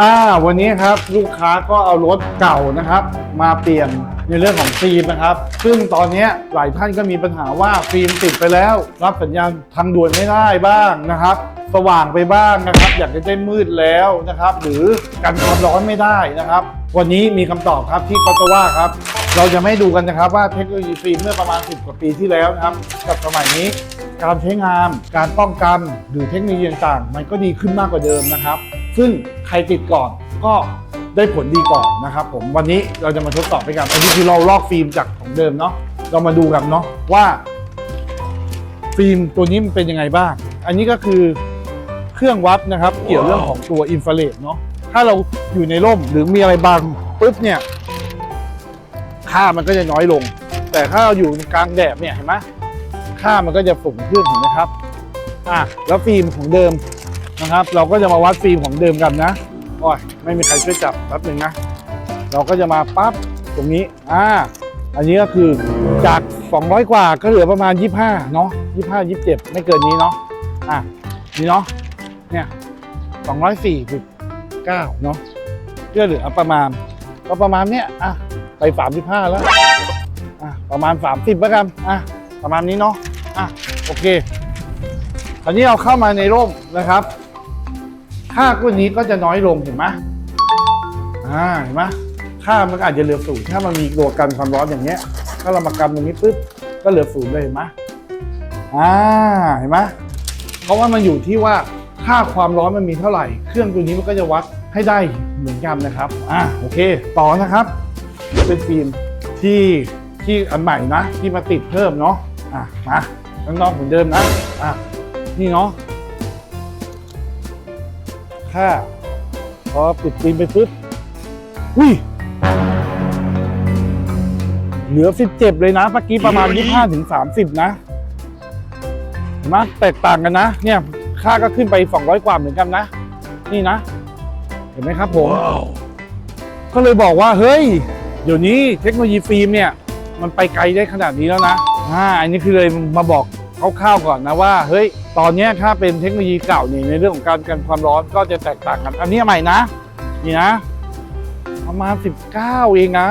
อ่าวันนี้ครับลูกค้าก็เอารถเก่านะครับ มาเปลี่ยนในเรื่องของฟิล์มนะครับ ซึ่งตอนนี้หลายท่านก็มีปัญหาว่าฟิล์มติดไปแล้ว รับสัญญาณทางด่วนไม่ได้บ้างนะครับ สว่างไปบ้างนะครับ อยากจะได้มืดแล้วนะครับ หรือกันความร้อนไม่ได้นะครับ วันนี้มีคำตอบครับที่กตว่าครับ เราจะไม่ดูกันนะครับว่าเทคโนโลยีฟิล์มเมื่อประมาณ 10 กว่าปีที่แล้วนะครับกับสมัยนี้การใช้งาน การป้องกันหรือเทคโนโลยีต่างๆ มันก็ดีขึ้นมากกว่าเดิมนะครับ ซึ่งใครติดก่อนก็ได้ผลดีก่อนนะครับผมวันนี้เราจะมาทดสอบไปกันอันนี้คือเราลอกฟิล์มจากของเดิมเนาะเรามาดูกันเนาะว่า ฟิล์มตัวนี้มันเป็นยังไงบ้าง อันนี้ก็คือเครื่องวัดนะครับ เกี่ยวเรื่องของตัวอินฟราเรดเนาะถ้าเราอยู่ในร่มหรือมีอะไรบังปุ๊บเนี่ยค่ามันก็จะน้อยลง แต่ถ้าเราอยู่กลางแดดเนี่ยเห็นไหมค่ามันก็จะสูงขึ้นเห็นไหมครับอะแล้วฟิล์มของเดิม นะครับ เราก็จะมาวัดฟิล์มของเดิมกันนะโอ้ยไม่มีใครช่วยจับแป๊บหนึ่งนะ เราก็จะมาปั๊บตรงนี้อ่าอันนี้ก็คือจาก 200 กว่าก็เหลือประมาณ 25 เนาะ25 27 ไม่เกินนี้เนาะอะนี่เนาะเนี่ย204.9 เนาะก็เหลือประมาณก็ประมาณเนี้ยอะไป 35 แล้วอะประมาณ 30แล้วกันอะประมาณนี้เนาะอะโอเคคราวนี้เราเข้ามาในร่มนะครับ ค่ากุ้นนี้ก็จะน้อยลงเห็นไหมอ่าเห็นไหมค่ามันอาจจะเหลือศูนย์ถ้ามันมีตัวกันความร้อนอย่างเงี้ย ถ้าเรามากันตรงนี้ปุ๊บก็เหลือศูนย์เลยเห็นไหมอ่าเห็นไหมเพราะว่ามันอยู่ที่ว่าค่าความร้อนมันมีเท่าไหร่ เครื่องตัวนี้มันก็จะวัดให้ได้เหมือนกันนะครับอ่าโอเค ต่อนะครับ เป็นฟิล์มที่ที่อันใหม่นะที่มาติดเพิ่มเนาะอะมาข้างนอกเหมือนเดิมนะอะนี่เนาะ ค่า พอปิดฟิล์มไปปุ๊บอุ้ยเหลือ 17 เลยนะเมื่อกี้ประมาณ 25ถึง30 นะเห็นไหมแตกต่างกันนะ เนี่ย ค่าก็ขึ้นไป 200 กว่าเหมือนกันนะ นี่นะ เห็นไหมครับผม ก็เลยบอกว่า เฮ้ย เดี๋ยวนี้เทคโนโลยีฟิล์มเนี่ย มันไปไกลได้ขนาดนี้แล้วนะอ่าอันนี้คือเลยมาบอกคร่าวๆก่อนนะว่า เฮ้ย ตอนนี้ถ้าเป็นเทคโนโลยีเก่านี่ในเรื่องของการกันความร้อนก็จะแตกต่างกัน อันนี้ใหม่นะ นี่นะ ประมาณ 19 เองนะ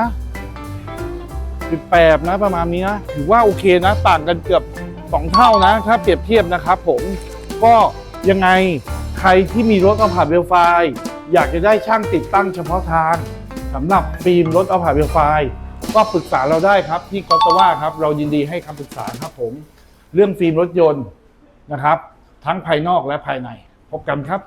18นะประมาณนี้นะถือว่าโอเคนะ ต่างกันเกือบ 2 เท่านะ ถ้าเปรียบเทียบนะครับผมก็ยังไงใครที่มีรถเอาผ่านเวลไฟ อยากจะได้ช่างติดตั้งเฉพาะทางสำหรับฟิล์มรถเอาผ่านเวลไฟ ก็ปรึกษาเราได้ครับที่กตว่าครับ เรายินดีให้คำปรึกษาครับผม เรื่องฟิล์มรถยนต์ นะครับ ทั้งภายนอกและภายใน พบกันครับ